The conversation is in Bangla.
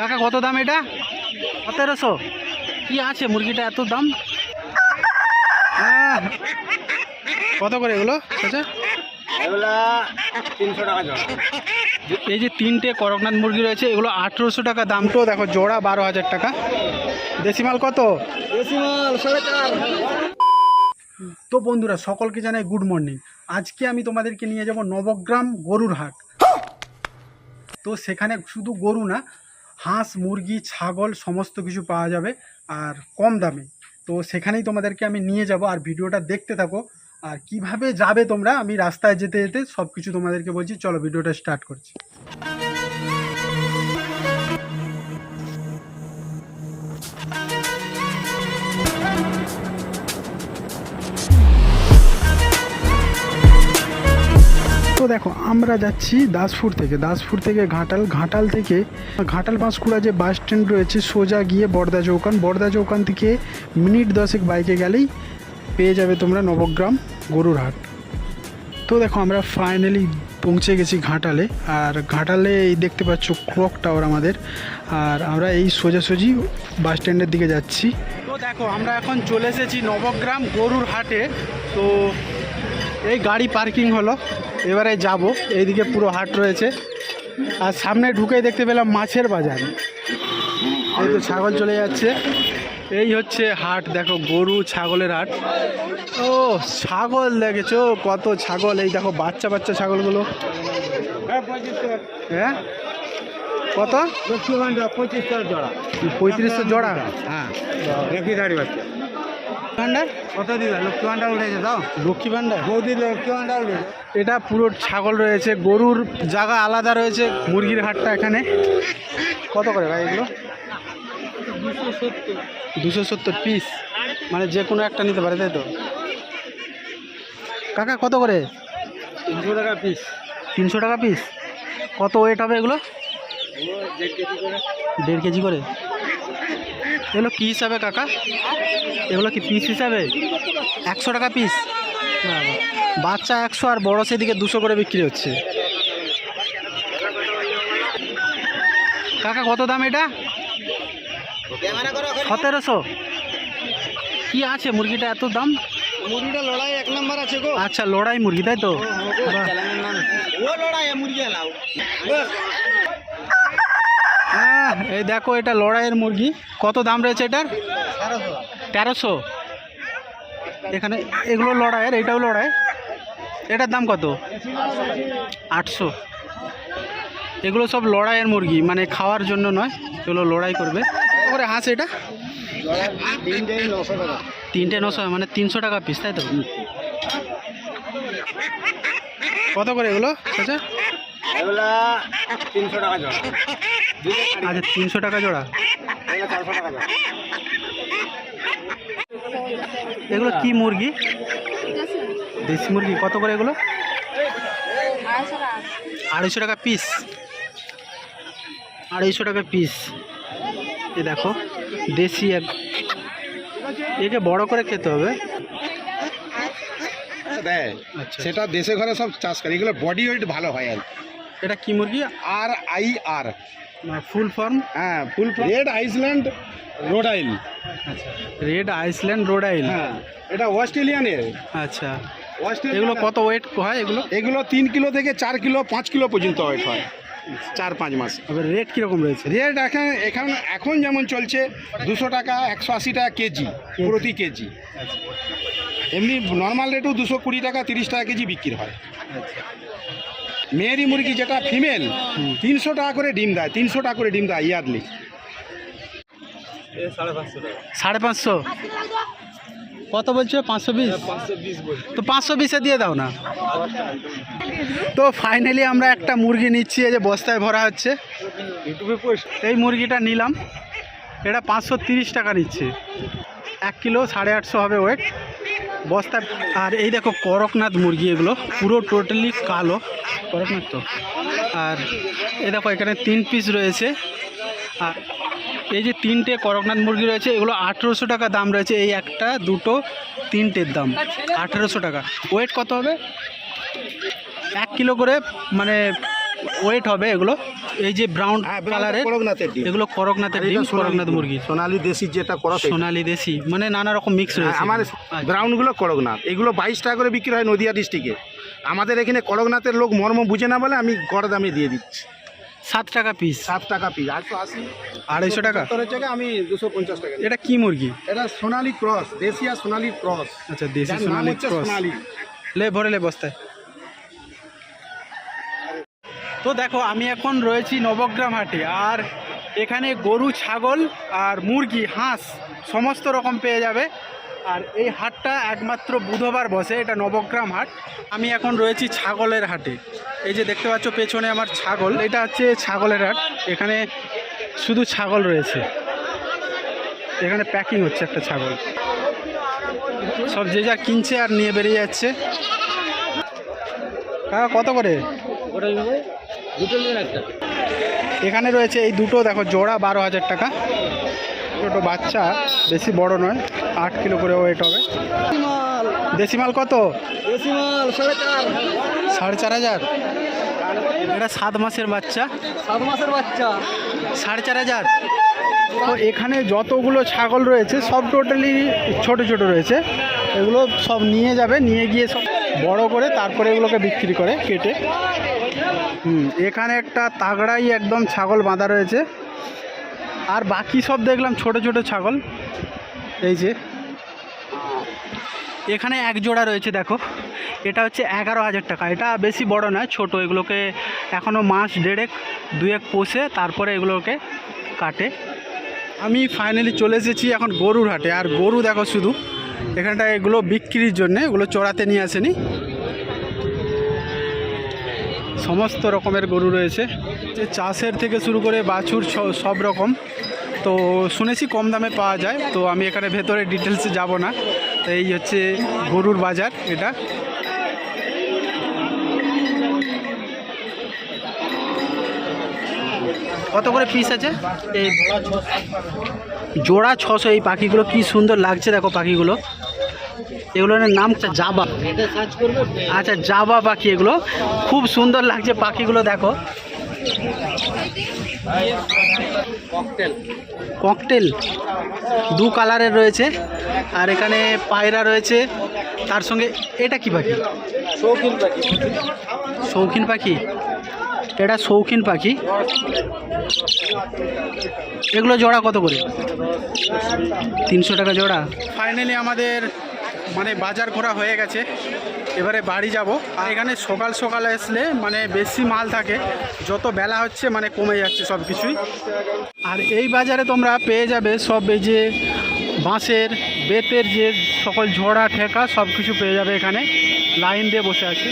কাকা কত দাম এটা? সতেরোশো। কি আছে মুরগিটা এত দাম? আহ, কত করে এগুলো? আচ্ছা। তিনশো টাকা জোড়া। এই যে তিনটে করকনাথ মুরগি রয়েছে এগুলো আঠেরোশো টাকা দাম তো। দেখো জোড়া বারো হাজার টাকা। দেশি মাল কত? দেশি মাল সাড়ে চার। তো বন্ধুরা সকলকে জানাই গুড মর্নিং আজকে আমি তোমাদেরকে নিয়ে যাব নবগ্রাম গরুর হাট। তো সেখানে শুধু গরু না হাঁস, মুরগি, ছাগল সমস্ত কিছু পাওয়া যাবে আর কম দামে। তো সেখানেই তোমাদেরকে আমি নিয়ে যাব আর ভিডিওটা দেখতে থাকো। আর কীভাবে যাবে তোমরা, আমি রাস্তায় যেতে যেতে সব কিছু তোমাদেরকে বলছি। চলো ভিডিওটা স্টার্ট করছি। দেখো, আমরা যাচ্ছি দাসপুর থেকে। দাসপুর থেকে ঘাটাল। ঘাটাল থেকে ঘাটাল পাঁশকুড়া যে বাস স্ট্যান্ড রয়েছে, সোজা গিয়ে বড়দা চৌকান। বড়দা চৌকান থেকে মিনিট দশেক বাইকে গেলেই পেয়ে যাবে তোমরা নবগ্রাম গরুরহাট। তো দেখো, আমরা ফাইনালি পৌঁছে গেছি ঘাটালে। আর ঘাটালে এই দেখতে পাচ্ছ ক্লক টাওয়ার আমাদের। আর আমরা এই সোজাসুজি বাস স্ট্যান্ডের দিকে যাচ্ছি। তো দেখো, আমরা এখন চলে এসেছি নবগ্রাম গরুর হাটে তো এই গাড়ি পার্কিং হলো। এবারে যাব। এইদিকে পুরো হাট রয়েছে। আর সামনে ঢুকেই দেখতে পেলাম মাছের বাজার। এই তো ছাগল চলে যাচ্ছে। এই হচ্ছে হাট দেখো গরু ছাগলের হাট। ও ছাগল দেখেছ? কত ছাগল। এই দেখো বাচ্চা বাচ্চা ছাগলগুলো। হ্যাঁ? কত? টাকা জোড়া। পঁয়ত্রিশশো জোড়া? হ্যাঁ। ভান্ডার? কত দিবে? লক্ষ্মী ভান্ডার উঠেছে দাও লক্ষ্মী ভান্ডার? বৌদি লক্ষ্মী ভান্ডার উঠেছে। এটা পুরো ছাগল রয়েছে গরুর জায়গা আলাদা রয়েছে মুরগির হাটটা এখানে। কত করে ভাই এগুলো? দুশো সত্তর পিস মানে যে কোনো একটা নিতে পারে তাই তো? কাকা কত করে? তিনশো টাকা পিস তিনশো টাকা পিস কত ওয়েট হবে এগুলো? দেড় কেজি করে? এগুলো কী হিসাবে কাকা? এগুলো কি পিস হিসাবে? একশো টাকা পিস বাচ্চা একশো আর বড় সেদিকে দুশো করে বিক্রি হচ্ছে। কাকা কত দাম এটা? সতেরোশো। কি আছে মুরগিটা? এত দাম? মুরগিটা লড়াই এক নম্বর আছে গো। আচ্ছা লড়াই মুরগি তাই তো? ও লড়াই মুরগি হ্যাঁ এই দেখো এটা লড়াইয়ের মুরগি। কত দাম রয়েছে এটার? তেরোশো। এখানে এগুলো লড়াইয়ের, এটাও লড়াই। এটার দাম কত? আটশো। এগুলো সব লড়াইয়ের মুরগি মানে খাওয়ার জন্য নয়। এগুলো লড়াই করবে। করে হাঁস এটা? তিনটে নশো মানে তিনশো টাকা পিস তাই তো? কত করে এগুলো? আচ্ছা এগুলা তিনশো টাকা আচ্ছা তিনশো টাকা জোড়া। এগুলো কি মুরগি? দেশি মুরগি। কত করে এগুলো? আড়াইশো টাকা পিস আড়াইশো টাকা পিস এ দেখো দেশি এক। একে বড় করে খেতে হবে। দেয় আচ্ছা। সেটা দেশে ঘরে সব চাষ করে। এগুলো বডি ওয়েট ভালো হয় আর এটা কি মুরগি? আর আই আর ফুল ফর্ম হ্যাঁ ফুল রেড আইসল্যান্ড রোডাইল আচ্ছা রেড আইসল্যান্ড রোডাইল হ্যাঁ এটা অস্ট্রেলিয়ানের। আচ্ছা এগুলো কত ওয়েট হয় এগুলো? এগুলো তিন কিলো থেকে চার কিলো পাঁচ কিলো পর্যন্ত ওয়েট হয়। চার পাঁচ মাস। আবার রেট কীরকম রয়েছে? রেট এখন এখন এখন যেমন চলছে দুশো টাকা একশো আশি টাকা কেজি প্রতি কেজি। এমনি নর্মাল রেটেও দুশো কুড়ি টাকা তিরিশ টাকা কেজি বিক্রি হয়। মেয়েরি মুরগি যেটা ফিমেল তিনশো টাকা করে ডিম দেয় তিনশো টাকা করে ডিম দেয় ইয়ারলি। সাড়ে পাঁচশো কত বলছো? পাঁচশো বিশ? পাঁচশো বিশ বলছি। তো পাঁচশো বিশে দিয়ে দাও না। তো ফাইনালি আমরা একটা মুরগি নিচ্ছি এই যে বস্তায় ভরা হচ্ছে। এই মুরগিটা নিলাম। এটা পাঁচশো তিরিশ টাকা নিচ্ছে। এক কিলো সাড়ে আটশো হবে ওয়েট বস্তা আর এই দেখো করকনাথ মুরগি এগুলো পুরো টোটালি কালো। করকনাথ তো আর এ দেখো, এখানে তিন পিস রয়েছে। আর এই যে তিনটে করকনাথ মুরগি রয়েছে, এগুলো আঠেরোশো টাকা দাম রয়েছে। এই একটা, দুটো, তিনটের দাম, আঠেরোশো টাকা। ওয়েট কত হবে? এক কিলো করে মানে ওয়েট হবে এগুলো। এই যে ব্রাউন হ্যাঁ কালারের করকনাথের ডিম। এগুলো করকনাথের ডিম করকনাথ মুরগি। সোনালি দেশি যেটা করস সোনালি দেশি মানে নানা রকম মিক্স হ্যাঁ, রয়েছে। আমার আচ্ছা। ব্রাউনগুলো করকনাথ। এগুলো বাইশ টাকা করে বিক্রি হয় নদিয়া ডিস্ট্রিক্টে আমাদের এখানে করকনাথের লোক মর্ম বুঝে না বলে আমি গড় দামে দিয়ে দিচ্ছি। সাত টাকা পিস সাত টাকা পিস আটশো আশি। আড়াইশো টাকা? আমি দুশো পঞ্চাশ টাকা এটা কি মুরগি? এটা সোনালি ক্রস দেশি আর সোনালি ক্রস। আচ্ছা দেশি সোনালি ক্রস। সোনালি। লে ভরে লে বস্তায়। তো দেখো, আমি এখন রয়েছি নবগ্রাম হাটে, আর এখানে গরু, ছাগল আর মুরগি, হাঁস সমস্ত রকম পেয়ে যাবে। আর এই হাটটা একমাত্র বুধবার বসে, এটা নবগ্রাম হাট। আমি এখন রয়েছি ছাগলের হাটে। এই যে দেখতে পাচ্ছ, পেছনে আমার ছাগল। এটা হচ্ছে ছাগলের হাট। এখানে শুধু ছাগল রয়েছে। এখানে প্যাকিং হচ্ছে একটা ছাগল। সব যে যা কিনছে আর নিয়ে বেরিয়ে যাচ্ছে। কাকা, কত করে? দুটো নেন একটা। এখানে রয়েছে এই দুটো দেখো জোড়া বারো হাজার টাকা। ছোটো বাচ্চা বেশি বড় নয় আট কিলো করে ওয়েট হবে। দেশি মাল কত? সাড়ে চার হাজার? এটা সাত মাসের বাচ্চা। সাত মাসের বাচ্চা। সাড়ে চার হাজার? তো এখানে যতগুলো ছাগল রয়েছে সব টোটালি ছোট ছোট রয়েছে। এগুলো সব নিয়ে যাবে নিয়ে গিয়ে সব বড় করে তারপরে এগুলোকে বিক্রি করে কেটে। হুম, এখানে একটা তাগড়াই একদম ছাগল বাঁধা রয়েছে। আর বাকি সব দেখলাম ছোট ছোট ছাগল। এই যে। এখানে এক জোড়া রয়েছে, দেখো। এটা হচ্ছে এগারো হাজার টাকা। এটা বেশি বড় নয়, ছোট। এগুলোকে এখনও মাস দেড়েক, দুয়েক পোষে, তারপরে এগুলোকে কাটে। আমি ফাইনালি চলে এসেছি এখন গরুর হাটে। আর গরু দেখো শুধু। এখানটা এগুলো বিক্রির জন্য, এগুলো চড়াতে নিয়ে আসেনি। সমস্ত রকমের গরু রয়েছে। যে চাষের থেকে শুরু করে বাছুর সব রকম। তো শুনেছি কম দামে পাওয়া যায়। তো আমি এখানে ভেতরে ডিটেলসে যাব না। তো এই হচ্ছে গরুর বাজার এটা। কত করে পিস আছে? এই জোড়া ছশো, এই পাখিগুলো কি সুন্দর লাগছে দেখো পাখিগুলো। এগুলোর নাম হচ্ছে জাবা। আচ্ছা জাবা পাখি এগুলো। খুব সুন্দর লাগছে পাখিগুলো দেখো। ককটেল ককটেল দু কালারের রয়েছে। আর এখানে পায়রা রয়েছে। তার সঙ্গে এটা কি পাখি? শৌখিন পাখি। শৌখিন পাখি? এটা শৌখিন পাখি। এগুলো জোড়া কত করে? তিনশো টাকা জোড়া। ফাইনালি আমাদের মানে বাজার করা হয়ে গেছে। এবারে বাড়ি যাব। আর এখানে সকাল সকাল আসলে মানে বেশি মাল থাকে। যত বেলা হচ্ছে মানে কমে যাচ্ছে সব কিছুই। আর এই বাজারে তোমরা পেয়ে যাবে সব এই যে বাঁশের, বেতের যে সকল ঝোড়া, ঠেকা সব কিছু পেয়ে যাবে এখানে। লাইন দিয়ে বসে আছে।